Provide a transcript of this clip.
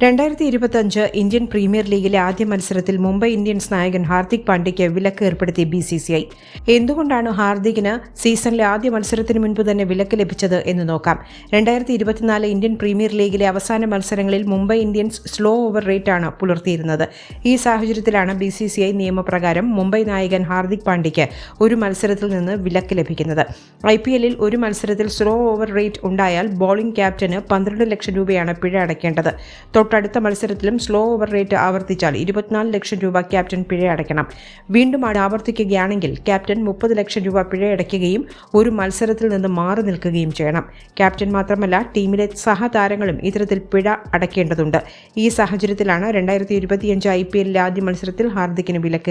രണ്ടായിരത്തി ഇരുപത്തിയഞ്ച് Indian premier ലീഗിലെ ആദ്യ മത്സരത്തിൽ മുംബൈ ഇന്ത്യൻസ് നായകൻ ഹാർദിക് പാണ്ഡ്യയ്ക്ക് വിലക്ക് ഏർപ്പെടുത്തി ബി സി സി ഐ. എന്തുകൊണ്ടാണ് ഹാർദിക്കിന് സീസണിലെ ആദ്യ മത്സരത്തിന് മുൻപ് തന്നെ വിലക്ക് ലഭിച്ചത് എന്ന് നോക്കാം. രണ്ടായിരത്തി ഇരുപത്തിനാല് ഇന്ത്യൻ പ്രീമിയർ ലീഗിലെ അവസാന മത്സരങ്ങളിൽ മുംബൈ ഇന്ത്യൻസ് സ്ലോ ഓവർ റേറ്റാണ് പുലർത്തിയിരുന്നത്. ഈ സാഹചര്യത്തിലാണ് ബി സി സി ഐ നിയമപ്രകാരം മുംബൈ നായകൻ ഹാർദിക് പാണ്ഡ്യയ്ക്ക് ഒരു മത്സരത്തിൽ നിന്ന് വിലക്ക് ലഭിക്കുന്നത്. ഐ പി എല്ലിൽ ഒരു മത്സരത്തിൽ സ്ലോ ഓവർ റേറ്റ് ഉണ്ടായാൽ ബോളിംഗ് ക്യാപ്റ്റന് പന്ത്രണ്ട് ലക്ഷം രൂപയാണ് പിഴ അടയ്ക്കേണ്ടത്. തൊട്ടടുത്ത മത്സരത്തിലും സ്ലോ ഓവർ റേറ്റ് ആവർത്തിച്ചാൽ ഇരുപത്തിനാല് ലക്ഷം രൂപ ക്യാപ്റ്റൻ പിഴ അടയ്ക്കണം. വീണ്ടും ആവർത്തിക്കുകയാണെങ്കിൽ ക്യാപ്റ്റൻ മുപ്പത് ലക്ഷം രൂപ പിഴ അടയ്ക്കുകയും ഒരു മത്സരത്തിൽ നിന്ന് മാറി നിൽക്കുകയും ചെയ്യണം. ക്യാപ്റ്റൻ മാത്രമല്ല ടീമിലെ സഹതാരങ്ങളും ഇത്തരത്തിൽ പിഴ അടയ്ക്കേണ്ടതുണ്ട്. ഈ സാഹചര്യത്തിലാണ് രണ്ടായിരത്തി ഇരുപത്തിയഞ്ച് ഐ പി എല്ലിലെ ആദ്യ മത്സരത്തിൽ ഹാർദിക്കിന് വിലക്ക്